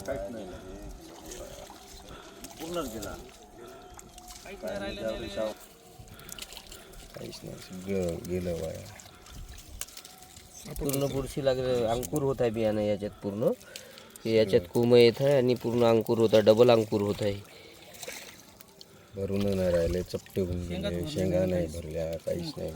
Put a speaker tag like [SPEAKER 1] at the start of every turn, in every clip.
[SPEAKER 1] काहीच नाही पूर्णच गेला
[SPEAKER 2] काहीच नाही सगळं गेलं वाया
[SPEAKER 3] पूर्ण बुरशी लागले अंकुर होत आहे बियाणं याच्यात पूर्ण. याच्यात कोंब येत आहे आणि पूर्ण अंकुर होत आहे डबल अंकुर होत आहे.
[SPEAKER 2] भरून नाही राहिले चपटे होऊन गेले शेंगा नाही भरल्या काहीच नाही.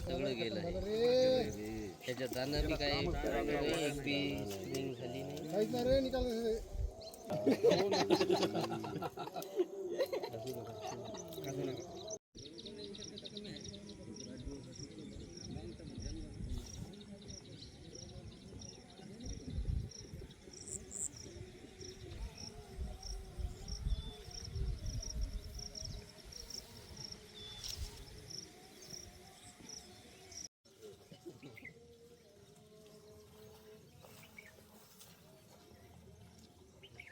[SPEAKER 3] सगळं गेलं आहे. त्याच्यात दाणं बी काही एक बी निघ झाली नाही.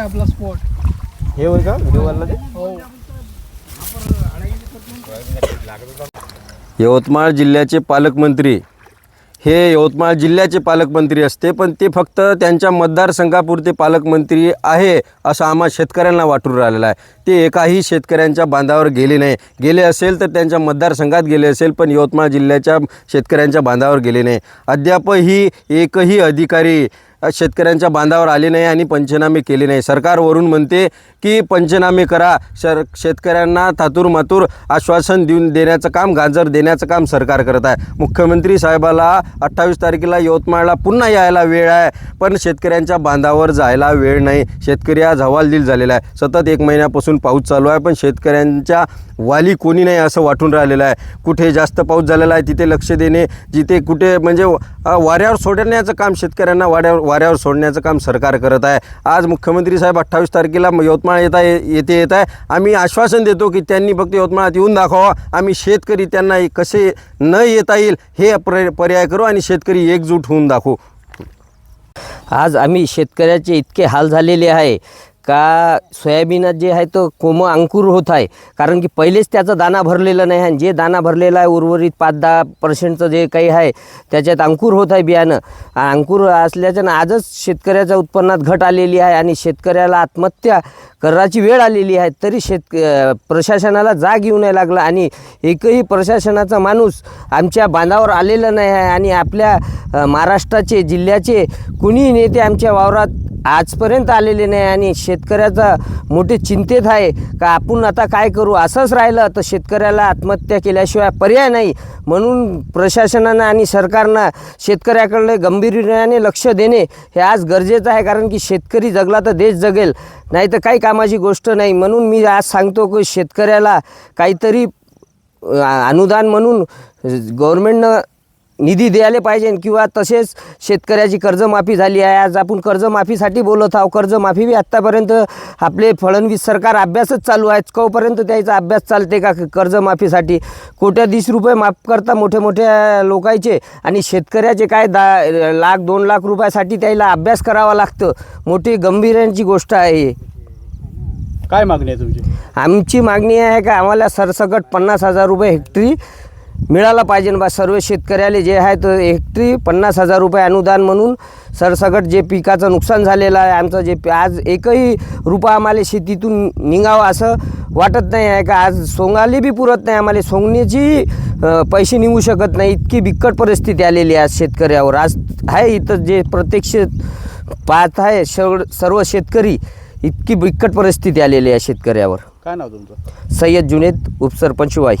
[SPEAKER 4] आहे आपला स्पॉट
[SPEAKER 2] हे होय का? व्हिडिओ ते?
[SPEAKER 4] हो.
[SPEAKER 2] यवतमाळ जिल्ह्याचे पालकमंत्री. हे यवतमाळ जिल्ह्याचे पालकमंत्री असते पण ते फक्त त्यांच्या मतदारसंघापुरते पालकमंत्री आहे असं आम्हा शेतकऱ्यांना वाटून राहिलेलं आहे. ते एकाही शेतकऱ्यांच्या बांधावर गेले नाही. गेले असेल तर त्यांच्या मतदारसंघात गेले असेल पण यवतमाळ जिल्ह्याच्या शेतकऱ्यांच्या बांधावर गेले नाही. अद्यापही एकही अधिकारी शेतकऱ्यांच्या बांधावर आले नाही आणि पंचनामे केले नाही. सरकारवरून म्हणते की पंचनामे करा. शर शेतकऱ्यांना थातूर मातूर आश्वासन देऊन देण्याचं काम गाजर देण्याचं काम सरकार करत आहे. मुख्यमंत्री साहेबाला अठ्ठावीस तारखेला यवतमाळला पुन्हा यायला वेळ आहे पण शेतकऱ्यांच्या बांधावर जायला वेळ नाही. शेतकरी आज हवालदिल झालेला आहे. सतत एक महिन्यापासून पाऊस चालू आहे पण शेतकऱ्यांच्या वाली कोणी नाही असं वाटून राहिलेलं आहे. कुठे जास्त पाऊस झालेला आहे तिथे लक्ष देणे जिथे कुठे म्हणजे वाऱ्यावर सोडण्याचं काम शेतकऱ्यांना वाड्यावर वाऱ्यावर सोडण्याचं काम सरकार करत आहे. आज मुख्यमंत्री साहेब अठ्ठावीस तारखेला यवतमाळ येत आहे येथे येत आहे. आम्ही आश्वासन देतो की त्यांनी फक्त यवतमाळात येऊन दाखवा. आम्ही शेतकरी त्यांना कसे न येता येईल हे प्र पर्याय करू आणि शेतकरी एकजूट होऊन दाखवू.
[SPEAKER 3] आज आम्ही शेतकऱ्याचे इतके हाल झालेले आहे. का सोयाबीनात जे आहे तो कोम अंकुर होत आहे. कारण की पहिलेच त्याचा दाना भरलेला नाही आहे जे दाना भरलेला आहे उर्वरित पाच दहा पर्सेंटचं जे काही आहे त्याच्यात अंकुर होत आहे बियाणं. अंकुर असल्याच्यानं आजच शेतकऱ्याच्या उत्पन्नात घट आलेली आहे आणि शेतकऱ्याला आत्महत्या करायची वेळ आलेली आहे तरी शेत प्रशासनाला जाग येऊ नाही लागला आणि एकही प्रशासनाचा माणूस आमच्या बांधावर आलेला नाही आहे आणि आपल्या महाराष्ट्राचे जिल्ह्याचे कुणी नेते आमच्या वावरात आजपर्यंत आलेले नाही आणि शेतकऱ्याचा मोठे चिंतेत आहे. का आपण आता काय करू? असंच राहिलं तर शेतकऱ्याला आत्महत्या केल्याशिवाय पर्याय नाही. म्हणून प्रशासनानं आणि सरकारनं शेतकऱ्याकडे गंभीर्याने लक्ष देणे हे आज गरजेचं आहे. कारण की शेतकरी जगला तर देश जगेल. नाही तर काही कामाची गोष्ट नाही. म्हणून मी आज सांगतो की शेतकऱ्याला काहीतरी अनुदान म्हणून गव्हर्मेंटनं निधी द्यायला पाहिजे किंवा तसेच शेतकऱ्याची कर्जमाफी झाली आहे. आज आपण कर्जमाफीसाठी बोलत आहोत. कर्जमाफी बी आत्तापर्यंत आपले फडणवीस सरकार अभ्यासच चालू आहे कवपर्यंत त्याचा अभ्यास चालते का कर्जमाफीसाठी? कोट्याधीश रुपये माफ करता मोठ्या मोठ्या लोकांचे आणि शेतकऱ्याचे काय दा लाख दोन लाख रुपयासाठी त्याला अभ्यास करावा लागतं. मोठी गंभीरांची गोष्ट आहे.
[SPEAKER 4] काय मागणी आहे तुमची?
[SPEAKER 3] आमची मागणी आहे का? आम्हाला सरसकट पन्नास हजार रुपये हेक्टरी मिळाला पाहिजे बा. सर्व शेतकऱ्याला जे आहे तर हेक्टरी पन्नास हजार रुपये अनुदान म्हणून सरसकट जे पिकाचं नुकसान झालेलं आहे आमचं जे पी- आज एकही रुपया आम्हाला शेतीतून निघावं असं वाटत नाही आहे का? आज सोंगाली बी पुरत नाही आम्हाला. सोंगण्याची पैसे निघू शकत नाही. इतकी बिकट परिस्थिती आलेली आहे आज शेतकऱ्यावर. आज आहे इथं जे प्रत्यक्ष पाहत आहे सर्व सर्व शेतकरी इतकी बिकट परिस्थिती आलेली आहे शेतकऱ्यावर.
[SPEAKER 4] काय नाव तुमचं?
[SPEAKER 3] सय्यद जुनेद उपसरपंच वाई.